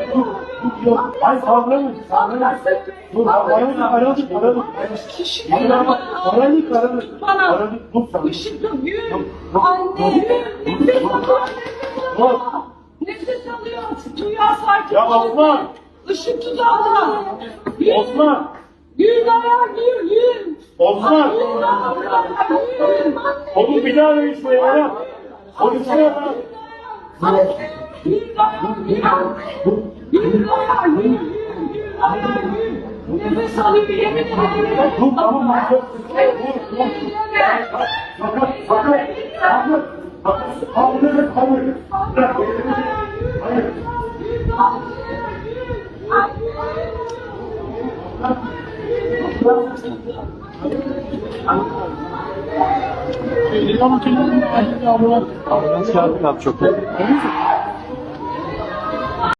dur, dur, dur, yok. Hayır, sallamayın, sallamayın. Dur, aradık, aradık, aradık. Aradık, aradık. Bana Aradık, dur sen. yok. Yürü. Anne. dur. Nefes alıyor. Nefes alıyor. Duyar sakin. Ya Osman! Işık tuzağına. Yürü. Osman! Yürü dayan yürü yürü. Osman! Yürü yürü. Oğlum bir daha arayın şuraya ya. Polisi Nefes alıyor yemin ederim. Dur, tamam, bak, dur, dur, dur. Sakın, sakın, sakın. Hayır, hayır. Hayır. Ambulans çağırdık abi çok.